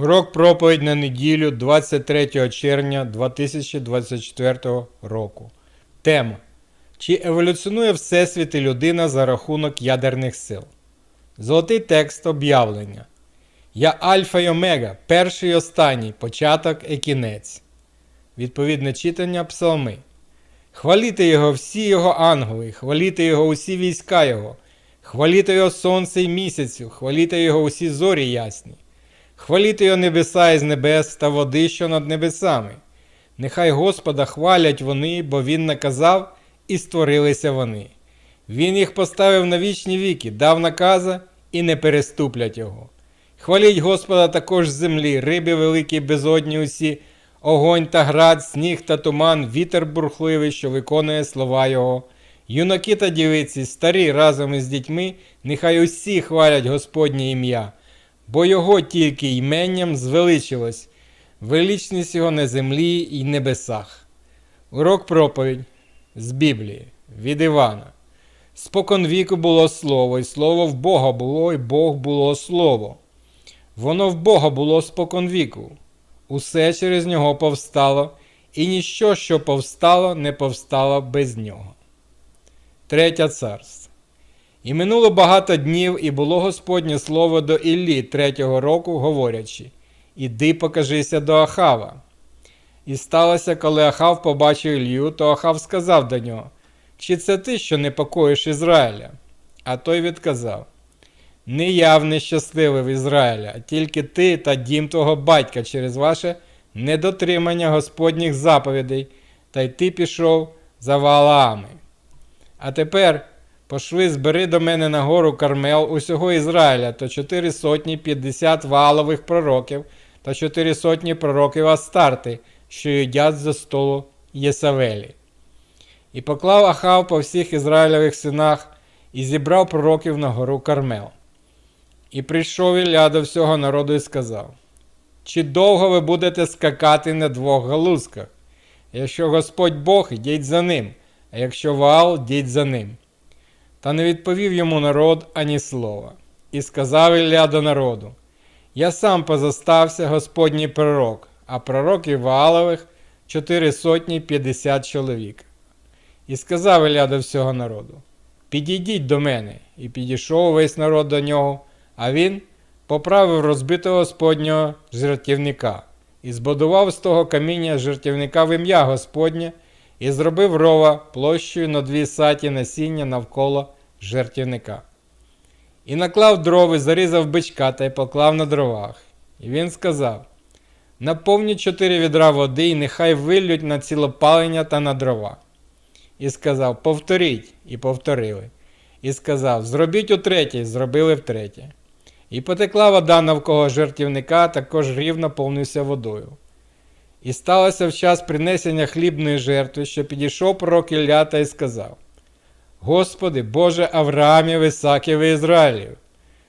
Урок проповідь на неділю 23 червня 2024 року. Тема. Чи еволюціонує Всесвіт і людина за рахунок ядерних сил? Золотий текст об'явлення. Я Альфа й Омега, перший і останній, початок і кінець. Відповідне читання Псалми. Хваліте його всі його ангели, хваліте його усі війська його, хваліте його сонце й місяцю, хваліте його усі зорі ясні. Хваліте його небеса із небес та води, що над небесами. Нехай Господа хвалять вони, бо Він наказав, і створилися вони. Він їх поставив на вічні віки, дав наказа і не переступлять його. Хваліть Господа також землі, риби великі, безодні усі, огонь та град, сніг та туман, вітер бурхливий, що виконує слова Його. Юнаки та дівиці, старі разом із дітьми, нехай усі хвалять Господнє ім'я бо його тільки іменням звеличилось, величність його на землі і небесах. Урок проповідь з Біблії від Івана. Спокон віку було слово, і слово в Бога було, і Бог було слово. Воно в Бога було спокон віку. Усе через нього повстало, і ніщо, що повстало, не повстало без нього. Третє царство. І минуло багато днів, і було Господнє слово до Іллі третього року, говорячи Іди покажися до Ахава. І сталося, коли Ахав побачив Ілью, то Ахав сказав до нього: Чи це ти, що непокоїш Ізраїля? А той відказав: Не я в нещасливий в Ізраїля, тільки ти та дім твого батька через ваше недотримання Господніх заповідей, та й ти пішов за Ваалаами. А тепер. Пошли, збери до мене на гору Кармел усього Ізраїля, то чотири сотні п'ятдесят валових пророків та чотири сотні пророків Астарти, що їдять за столу Єсавелі. І поклав Ахав по всіх Ізраїлевих синах і зібрав пророків на гору Кармел. І прийшов Ілля до всього народу і сказав: Чи довго ви будете скакати на двох галузках? Якщо Господь Бог, йдіть за ним, а якщо Ваал, йдіть за ним. Та не відповів йому народ ані слова. І сказав Ілля до народу: Я сам позостався Господній пророк, а пророків Ваалових чотири сотні п'ятдесят чоловік. І сказав Ілля до всього народу: Підійдіть до мене, і підійшов весь народ до нього, а він поправив розбитого Господнього жертівника, і збудував з того каміння жертівника в ім'я Господнє і зробив рова площею на дві саті насіння навколо жертівника. І наклав дрови, зарізав бичка та й поклав на дровах. І він сказав: Наповніть чотири відра води, і нехай виллють на цілопалення та на дрова. І сказав: Повторіть, і повторили. І сказав: Зробіть утретє, і зробили втретє. І потекла вода навколо жертівника, також рівно повнився водою. І сталося в час принесення хлібної жертви, що підійшов пророк Ілля та й сказав: Господи, Боже Авраамів, Ісаків і Ізраїлів,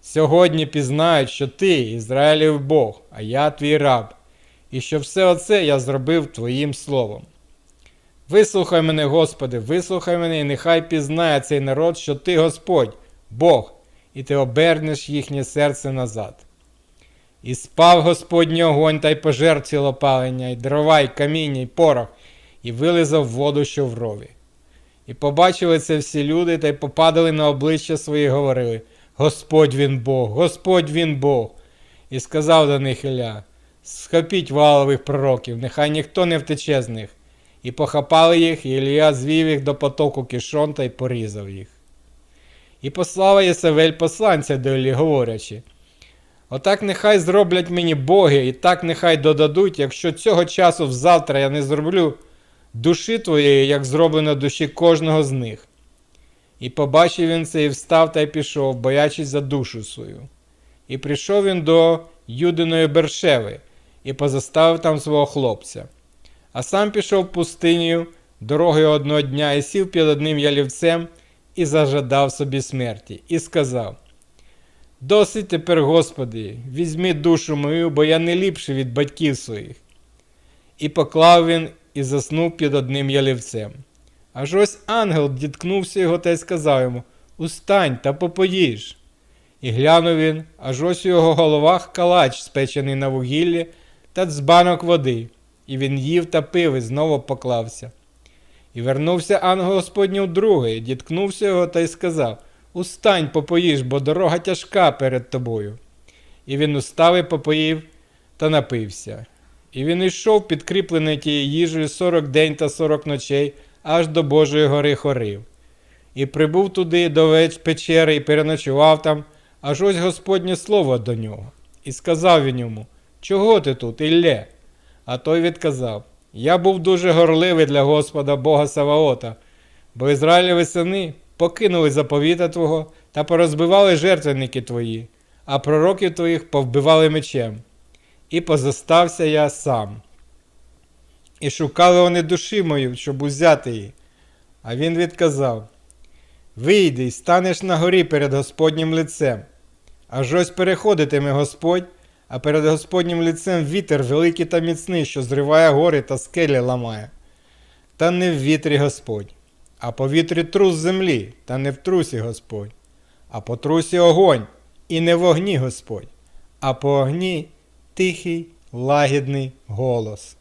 сьогодні пізнають, що Ти, Ізраїлів Бог, а я твій раб, і що все оце я зробив Твоїм словом. Вислухай мене, Господи, вислухай мене, і нехай пізнає цей народ, що Ти Господь, Бог, і Ти обернеш їхнє серце назад. І спав Господній огонь та й пожер цілопалення, і дрова, і каміння, і порох, і вилизав воду, що в рові. І побачили це всі люди та й попадали на обличчя свої, і говорили: Господь він Бог, Господь він Бог. І сказав до них Ілля: Схопіть валових пророків, нехай ніхто не втече з них. І похапали їх, і Ілля звів їх до потоку кишон та й порізав їх. І послав Єсавель посланця до Іллі, говорячи: Отак нехай зроблять мені боги, і так нехай додадуть, якщо цього часу взавтра я не зроблю душі твоєї, як зроблено душі кожного з них. І побачив він це і встав та й пішов, боячись за душу свою. І прийшов він до Юдиної Бершеви і позаставив там свого хлопця. А сам пішов пустинею дорогою одного дня і сів під одним ялівцем і зажадав собі смерті, і сказав: Досить тепер, Господи, візьми душу мою, бо я не ліпший від батьків своїх. І поклав він і заснув під одним ялівцем. Аж ось ангел діткнувся його та й сказав йому Устань та попоїж. І глянув він, аж ось у його головах калач, спечений на вугіллі, та дзбанок води, і він їв та пив і знову поклався. І вернувся ангел Господній вдруге, діткнувся його та й сказав Устань, попоїж, бо дорога тяжка перед тобою. І він устав і попоїв та напився. І він йшов, підкріплений тією їжею сорок день та сорок ночей, аж до Божої гори Хорив. І прибув туди до веч печери і переночував там, аж ось Господнє слово до нього. І сказав він йому: Чого ти тут, Ілле? А той відказав: Я був дуже горливий для Господа Бога Саваота, бо Ізраїлеві сини покинули заповіта Твого та порозбивали жертвенники твої, а пророків твоїх повбивали мечем. І позостався я сам. І шукали вони душі мою, щоб узяти її. А він відказав: Вийди й станеш на горі перед Господнім лицем. Аж ось переходитиме Господь, а перед Господнім лицем вітер великий та міцний, що зриває гори та скелі ламає. Та не в вітрі Господь, а по вітрі трус землі, та не в трусі Господь, а по трусі огонь, і не в огні Господь, а по огні тихий, лагідний голос.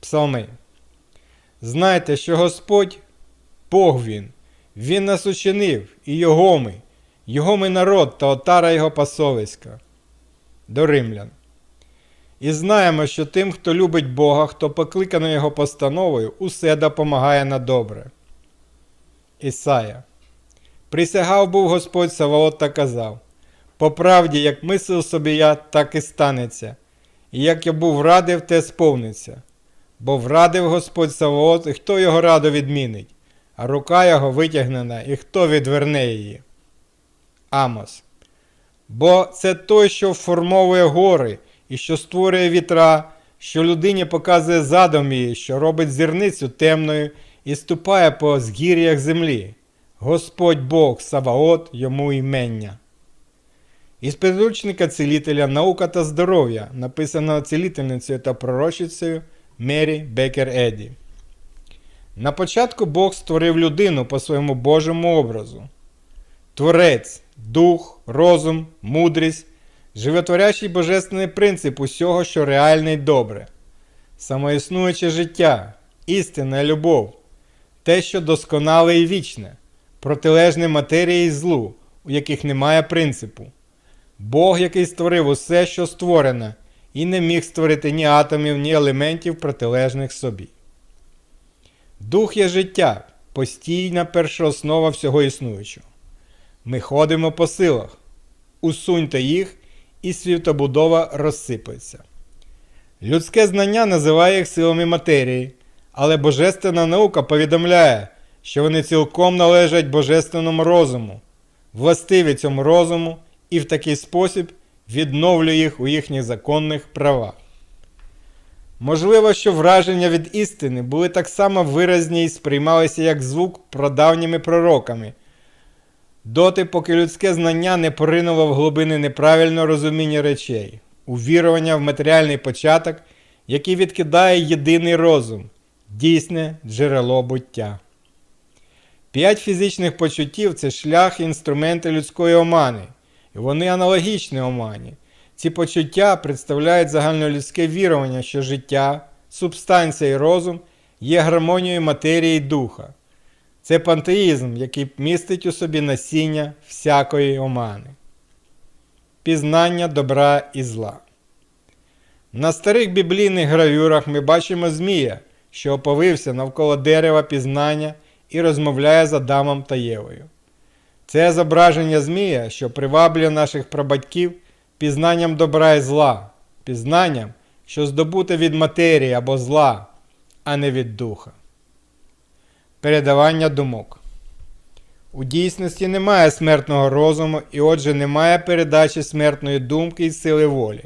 Псалми. Знайте, що Господь Бог Він, Він нас учинив, і Його ми, Його ми народ та отара Його пасовиська. До римлян. І знаємо, що тим, хто любить Бога, хто покликаний Його постановою, усе допомагає на добре. Ісая. Присягав був Господь Саваот та казав: По правді, як мислив собі я, так і станеться, і як я був радив, те сповниться. Бо врадив Господь Саваот, і хто його раду відмінить, а рука його витягнена, і хто відверне її. Амос. Бо це той, що формовує гори, і що створює вітра, що людині показує задум її, що робить зірницю темною і ступає по згір'ях землі. Господь Бог Саваот йому імення. Із підручника цілителя Наука та здоров'я, написаного цілительницею та пророчицею Мері Бекер Еді. На початку Бог створив людину по своєму Божому образу. Творець, дух, розум, мудрість, животворящий божественний принцип усього, що реальне й добре, самоіснуюче життя, істинна любов, те, що досконале і вічне, протилежне матерії й злу, у яких немає принципу. Бог, який створив усе, що створене, і не міг створити ні атомів, ні елементів протилежних собі. Дух є життя, постійна першооснова всього існуючого. Ми ходимо по силах, усуньте їх, і світобудова розсипається. Людське знання називає їх силами матерії, але Божественна наука повідомляє, що вони цілком належать Божественному розуму, властиві цьому розуму і в такий спосіб відновлює їх у їхніх законних правах. Можливо, що враження від істини були так само виразні і сприймалися як звук прадавніми пророками, доти, поки людське знання не поринуло в глибини неправильного розуміння речей, увірування в матеріальний початок, який відкидає єдиний розум, дійсне джерело буття. П'ять фізичних почуттів це шлях і інструменти людської омани, вони аналогічні омані. Ці почуття представляють загальнолюдське вірування, що життя, субстанція і розум є гармонією матерії і духа. Це пантеїзм, який містить у собі насіння всякої омани. Пізнання добра і зла. На старих біблійних гравюрах ми бачимо Змія, що оповився навколо дерева пізнання і розмовляє з Адамом та Євою. Це зображення Змія, що приваблює наших прабатьків пізнанням добра і зла, пізнанням, що здобуте від матерії або зла, а не від духа. Передавання думок. У дійсності немає смертного розуму і отже немає передачі смертної думки і сили волі.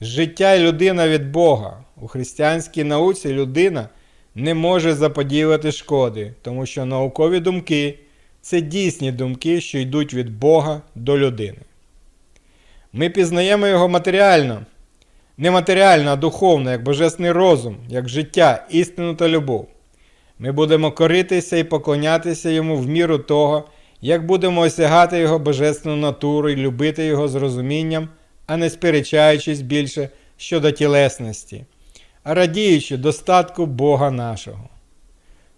Життя і людина від Бога. У християнській науці людина не може заподіювати шкоди, тому що наукові думки це дійсні думки, що йдуть від Бога до людини. Ми пізнаємо його матеріально, не матеріально, а духовно, як божественний розум, як життя, істину та любов. Ми будемо коритися і поклонятися йому в міру того, як будемо осягати Його божественну натуру і любити Його з розумінням, а не сперечаючись більше щодо тілесності, а радіючи достатку Бога нашого.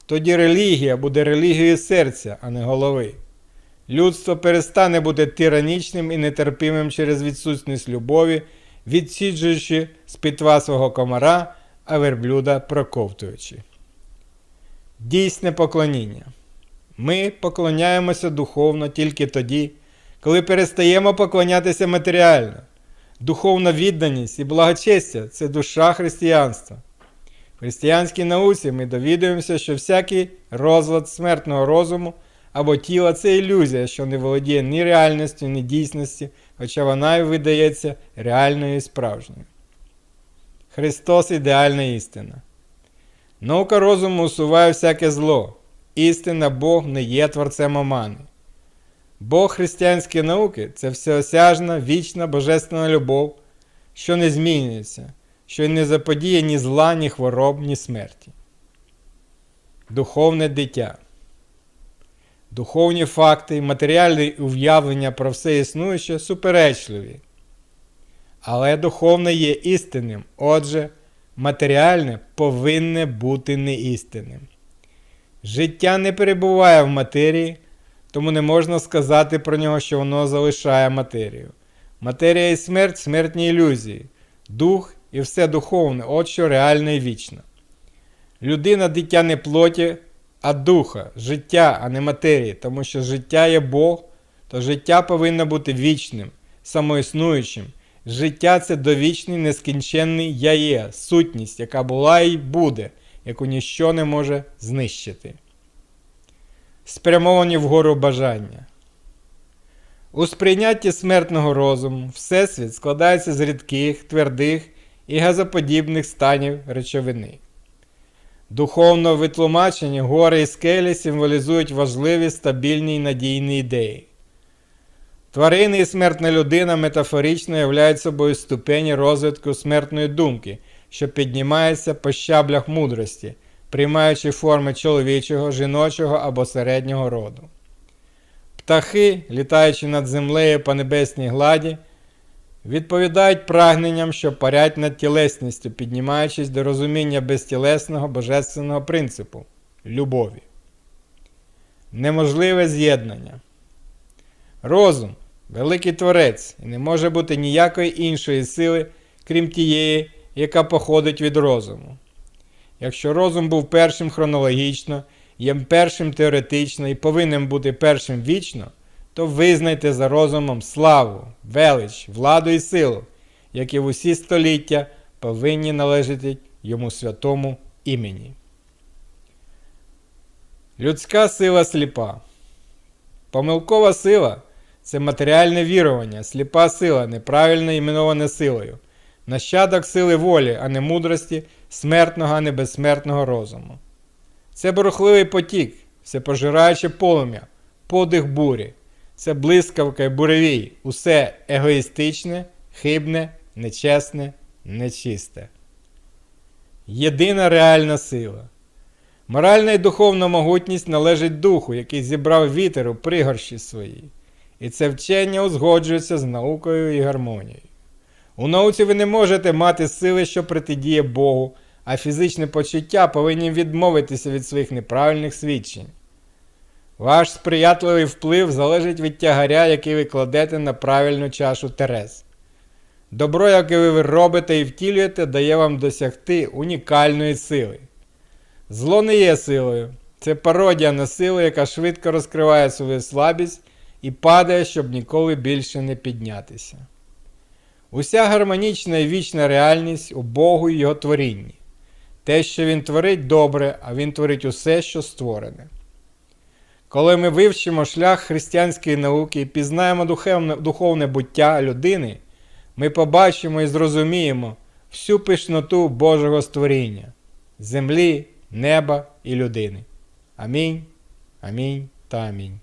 Тоді релігія буде релігією серця, а не голови. Людство перестане бути тиранічним і нетерпимим через відсутність любові, відсіджуючи з питва свого комара, а верблюда проковтуючи. Дійсне поклоніння. Ми поклоняємося духовно тільки тоді, коли перестаємо поклонятися матеріально. Духовна відданість і благочестя це душа християнства. В християнській науці ми довідуємося, що всякий розлад смертного розуму або тіла це ілюзія, що не володіє ні реальністю, ні дійсністю, хоча вона й видається реальною і справжньою. Христос ідеальна істина. Наука розуму усуває всяке зло. Істина Бог не є творцем омани. Бог християнської науки це всеосяжна, вічна божественна любов, що не змінюється, що й не заподіє ні зла, ні хвороб, ні смерті. Духовне дитя. Духовні факти матеріальні уявлення про все існуюче суперечливі. Але духовне є істинним, отже, матеріальне повинне бути неістинним. Життя не перебуває в матерії, тому не можна сказати про нього, що воно залишає матерію. Матерія і смерть смертні ілюзії, дух і все духовне, от що реальне і вічно. Людина дитя не плоті, а духа, життя, а не матерії, тому що життя є Бог, то життя повинно бути вічним, самоіснуючим. Життя це довічний, нескінченний я є, сутність, яка була і буде, яку ніщо не може знищити. Спрямовані вгору бажання. У сприйнятті смертного розуму Всесвіт складається з рідких, твердих і газоподібних станів речовини. Духовно витлумачені гори і скелі символізують важливі стабільні і надійні ідеї. Тварини і смертна людина метафорично являють собою ступені розвитку смертної думки, що піднімається по щаблях мудрості, приймаючи форми чоловічого, жіночого або середнього роду. Птахи, літаючи над землею по небесній гладі, відповідають прагненням, що парять над тілесністю, піднімаючись до розуміння безтілесного божественного принципу любові. Неможливе з'єднання. Розум великий творець, і не може бути ніякої іншої сили, крім тієї, яка походить від розуму. Якщо розум був першим хронологічно, є першим теоретично і повинен бути першим вічно, то визнайте за розумом славу, велич, владу і силу, які в усі століття повинні належати йому святому імені. Людська сила сліпа. Помилкова сила це матеріальне вірування, сліпа сила, неправильно іменована силою, нащадок сили волі, а не мудрості, смертного, а не безсмертного розуму. Це бурхливий потік, всепожираюче полум'я, подих бурі, це блискавка і буревій, усе егоїстичне, хибне, нечесне, нечисте. Єдина реальна сила. Моральна і духовна могутність належить духу, який зібрав вітер у пригорщі своїй. І це вчення узгоджується з наукою і гармонією. У науці ви не можете мати сили, що протидіє Богу, а фізичне почуття повинні відмовитися від своїх неправильних свідчень. Ваш сприятливий вплив залежить від тягаря, який ви кладете на правильну чашу Терез. Добро, яке ви робите і втілюєте, дає вам досягти унікальної сили. Зло не є силою, це пародія на силу, яка швидко розкриває свою слабість і падає, щоб ніколи більше не піднятися. Уся гармонічна і вічна реальність у Богу і Його творінні. Те, що Він творить добре, а Він творить усе, що створене. Коли ми вивчимо шлях християнської науки і пізнаємо духовне, духовне буття людини, ми побачимо і зрозуміємо всю пишноту Божого створіння, землі, неба і людини. Амінь, амінь та амінь.